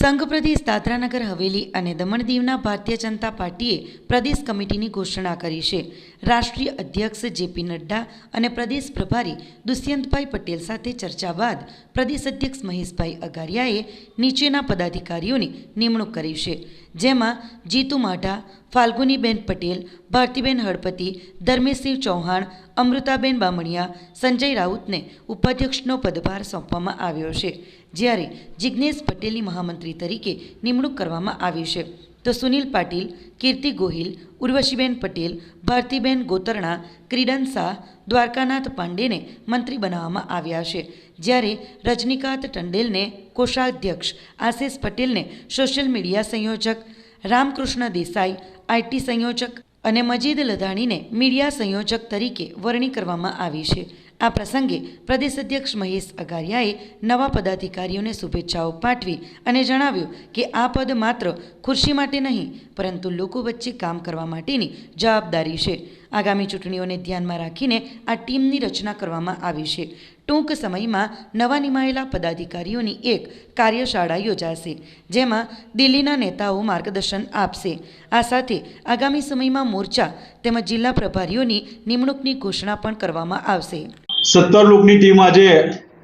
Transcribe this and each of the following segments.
સંઘ પ્રદેશ દાદરાનગર હવેલી અને દમણ દીવના ભારતીય જનતા પાર્ટીએ પ્રદેશ કમિટીની ઘોષણા કરી છે. રાષ્ટ્રીય અધ્યક્ષ જેપી નડ્ડા અને પ્રદેશ પ્રભારી દુષ્યંતભાઈ પટેલ સાથે ચર્ચા બાદ પ્રદેશ અધ્યક્ષ મહેશભાઈ અગારિયાએ નીચેના પદાધિકારીઓની નિમણૂક કરી છે. જેમાં જીતુ માઢા, ફાલ્ગુનીબેન પટેલ, ભારતીબેન હળપતિ, ધર્મેશસિંહ ચૌહાણ, અમૃતાબેન બામણિયા, સંજય રાઉતને ઉપાધ્યક્ષનો પદભાર સોંપવામાં આવ્યો છે. જ્યારે જિજ્ઞેશ પટેલની મહામંત્રી તરીકે નિમણૂક કરવામાં આવી છે, તો સુનિલ પાટીલ, કીર્તિ ગોહિલ, ઉર્વશીબેન પટેલ, ભારતીબેન ગોતરણા, ક્રીડન શાહ, દ્વારકાનાથ પાંડેને મંત્રી બનાવવામાં આવ્યા છે. જ્યારે રજનીકાંત ટંડેલને કોષાધ્યક્ષ આશિષ પટેલને સોશિયલ મીડિયા સંયોજક, રામકૃષ્ણ દેસાઈ, આઈટી સંયોજક અને મજીદ લધાણીને મીડિયા સંયોજક તરીકે વરણી કરવામાં આવી છે. આ પ્રસંગે પ્રદેશ અધ્યક્ષ મહેશ અગારિયાએ નવા પદાધિકારીઓને શુભેચ્છાઓ પાઠવી અને જણાવ્યું કે આ પદ માત્ર ખુરશી માટે નહીં, પરંતુ લોકો વચ્ચે કામ કરવા માટેની જવાબદારી છે. આગામી ચૂંટણીઓને ધ્યાનમાં રાખીને આ ટીમની રચના કરવામાં આવી છે. ટૂંક સમયમાં નવા નિમાયેલા પદાધિકારીઓની એક કાર્યશાળા યોજાશે, જેમાં દિલ્હીના નેતાઓ માર્ગદર્શન આપશે. આ સાથે આગામી સમયમાં મોરચા તેમજ જિલ્લા પ્રભારીઓની નિમણૂકની ઘોષણા પણ કરવામાં આવશે. સત્તર લોકની ટીમ આજે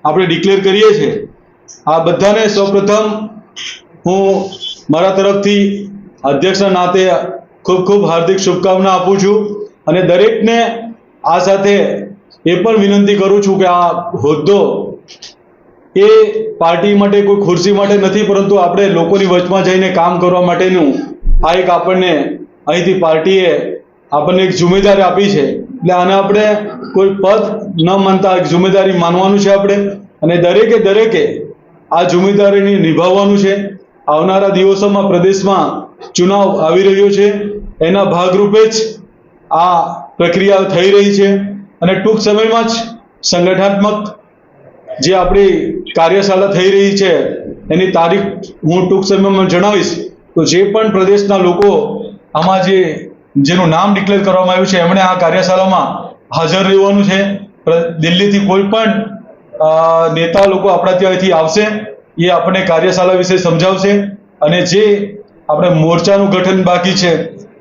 આપણે ડિક્લેર કરીએ છીએ. આ બધાને સૌપ્રથમ હું મારા તરફથી અધ્યક્ષના નાતે ખૂબ ખૂબ હાર્દિક શુભકામના આપું છું અને દરેકને આ સાથે એ પણ વિનંતી કરું છું કે આ હોદ્દો એ પાર્ટી માટે કોઈ ખુરશી માટે નથી, પરંતુ આપણે લોકોની વચમાં જઈને કામ કરવા માટેનું આ એક આપણને અહીંથી પાર્ટીએ આપણને એક જિમ્મેદારી આપી છે. એટલે આને આપણે કોઈ પદ ન માનતા, એક જિમ્મેદારી માનવાનું છે આપણે. અને દરેકે દરેકે આ જિમ્મેદારીને નિભાવવાનું છે. આવનારા દિવસોમાં પ્રદેશમાં ચુનાવ આવી રહ્યો છે. એના ભાગરૂપે જ આ પ્રક્રિયા થઈ રહી છે. અને ટૂંક સમયમાં જ સંગઠનાત્મક જે આપણી કાર્યશાળા થઈ રહી છે, એની તારીખ હું ટૂંક સમયમાં જણાવીશ. તો જે પણ પ્રદેશના લોકો આમાં જે જેનું નામ ડિક્લેર કરવામાં આવ્યું છે, એમણે આ કાર્યશાળામાં હાજર રહેવાનું છે. દિલ્હીથી કોઈ પણ નેતા લોકો આપણા ત્યાંથી આવશે, એ આપણને કાર્યશાળા વિશે સમજાવશે. અને જે આપણે મોરચાનું ગઠન બાકી છે,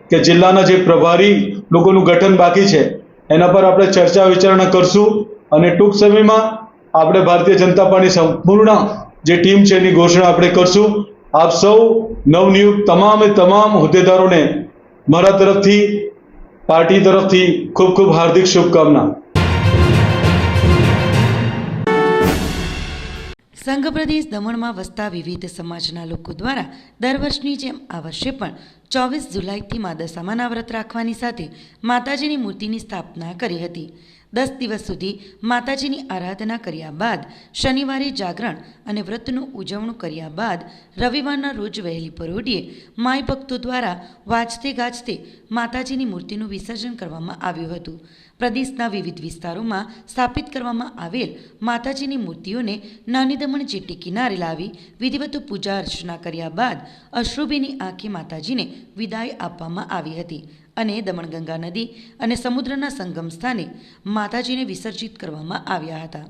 કે જિલ્લાના જે પ્રભારી લોકોનું ગઠન બાકી છે, એના પર આપણે ચર્ચા વિચારણા કરશું. અને ટૂંક સમયમાં આપણે ભારતીય જનતા પાર્ટી સંપૂર્ણ જે ટીમ છે એની ઘોષણા આપણે કરશું. આપ સૌ નવનિયુક્ત તમામે તમામ હોદ્દેદારોને મારા તરફથી, પાર્ટી તરફથી ખૂબ ખૂબ હાર્દિક શુભકામના. સંઘ પ્રદેશ દમણમાં વસતા વિવિધ સમાજના લોકો દ્વારા દર વર્ષની જેમ આ વર્ષે પણ ચોવીસ જુલાઈથી મા દશામાના વ્રત રાખવાની સાથે માતાજીની મૂર્તિની સ્થાપના કરી હતી. દસ દિવસ સુધી માતાજીની આરાધના કર્યા બાદ શનિવારે જાગરણ અને વ્રતનું ઉજવણું કર્યા બાદ રવિવારના રોજ વહેલી પરોઢીએ માય ભક્તો દ્વારા વાજતે ગાજતે માતાજીની મૂર્તિનું વિસર્જન કરવામાં આવ્યું હતું. પ્રદેશના વિવિધ વિસ્તારોમાં સ્થાપિત કરવામાં આવેલ માતાજીની મૂર્તિઓને નાની દમણ જેટી કિનારે લાવી વિધિવત પૂજા અર્ચના કર્યા બાદ અશ્રુભીની આંખે માતાજીને વિદાય આપવામાં આવી હતી. અને દમણગંગા નદી અને સમુદ્રના સંગમ સ્થાને માતાજીને વિસર્જિત કરવામાં આવ્યા હતા.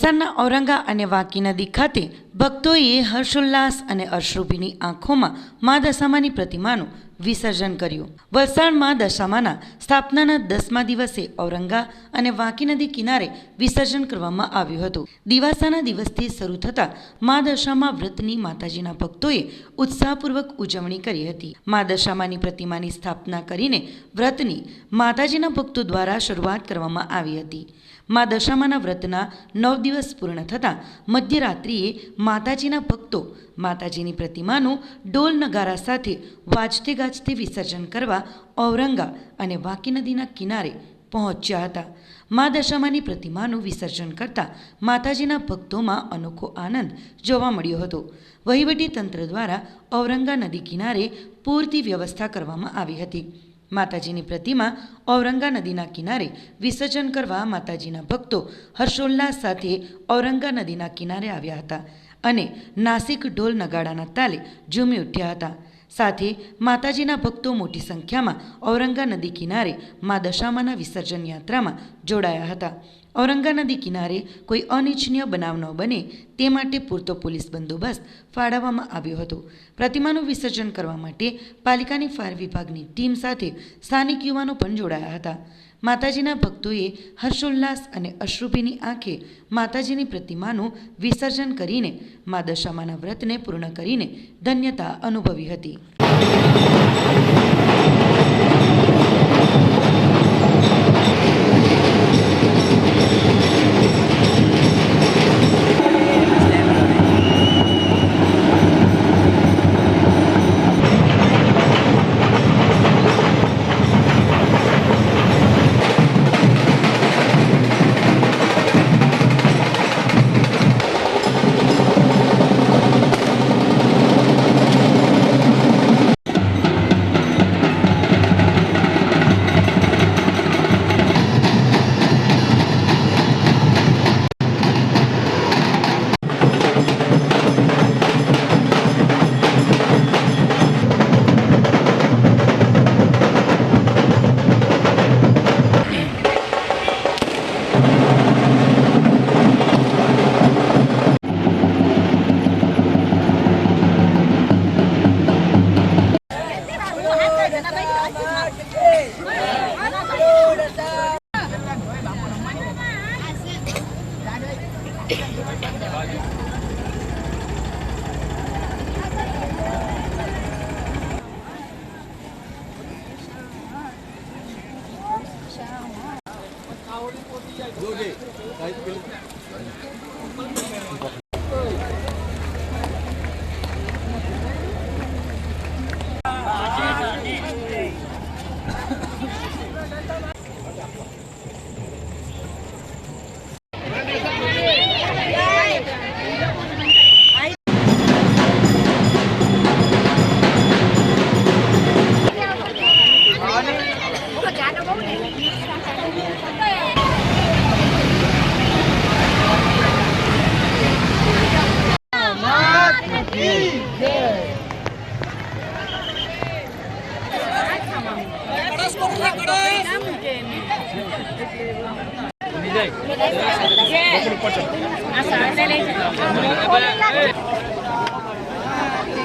વલસાડના ઔરંગા અને વાંકી નદી ખાતે ભક્તોએ હર્ષોલ્લાસ અને અશ્રુભીની આંખોમાં મા દશામાની પ્રતિમાનું વિસર્જન કર્યું. વલસાડમાં દશામાના સ્થાપનાના દસમા દિવસે ઔરંગા અને વાંકી નદી કિનારે વિસર્જન કરવામાં આવ્યું હતું. દિવાસાના દિવસથી શરૂ થતા મા દશામાં વ્રતની માતાજીના ભક્તોએ ઉત્સાહપૂર્વક ઉજવણી કરી હતી. મા દશામાની પ્રતિમાની સ્થાપના કરીને વ્રતની માતાજીના ભક્તો દ્વારા શરૂઆત કરવામાં આવી હતી. મા દશામાના વ્રતના નવ દિવસ પૂર્ણ થતાં મધ્યરાત્રિએ માતાજીના ભક્તો માતાજીની પ્રતિમાનું ડોલ નગારા સાથે વાજતે ગાજતે વિસર્જન કરવા ઔરંગા અને વાંકી નદીના કિનારે પહોંચ્યા હતા. મા દશામાની પ્રતિમાનું વિસર્જન કરતા માતાજીના ભક્તોમાં અનોખો આનંદ જોવા મળ્યો હતો. વહીવટી તંત્ર દ્વારા ઔરંગા નદી કિનારે પૂરતી વ્યવસ્થા કરવામાં આવી હતી. માતાજીની પ્રતિમા ઔરંગા નદીના કિનારે વિસર્જન કરવા માતાજીના ભક્તો હર્ષોલ્લાસ સાથે ઔરંગા નદીના કિનારે આવ્યા હતા અને નાસિક ઢોલ નગાડાના તાલે ઝૂમી ઉઠ્યા હતા. સાથે માતાજીના ભક્તો મોટી સંખ્યામાં ઔરંગા નદી કિનારે મા દશામાના વિસર્જન યાત્રામાં જોડાયા હતા. ઔરંગા નદી કિનારે કોઈ અનિચ્છનીય બનાવ ન બને તે માટે પૂરતો પોલીસ બંદોબસ્ત ફાળવવામાં આવ્યો હતો. પ્રતિમાનું વિસર્જન કરવા માટે પાલિકાની ફાયર વિભાગની ટીમ સાથે સ્થાનિક યુવાનો પણ જોડાયા હતા. માતાજીના ભક્તોએ હર્ષોલ્લાસ અને અશ્રુભીની આંખે માતાજીની પ્રતિમાનું વિસર્જન કરીને મા દશામાના વ્રતને પૂર્ણ કરીને ધન્યતા અનુભવી હતી.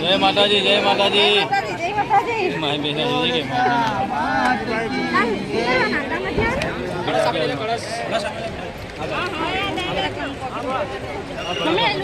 જય માતાજી જય માતાજી માય બેન જોજે કે દાદા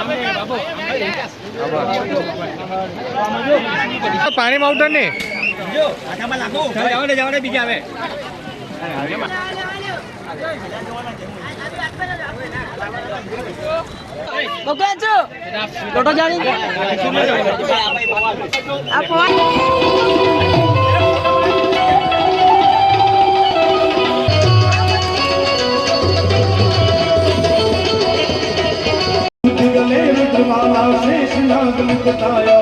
માટીની છે કે ભાઈ રેડી દેખ પાણીમાં ઉતર ને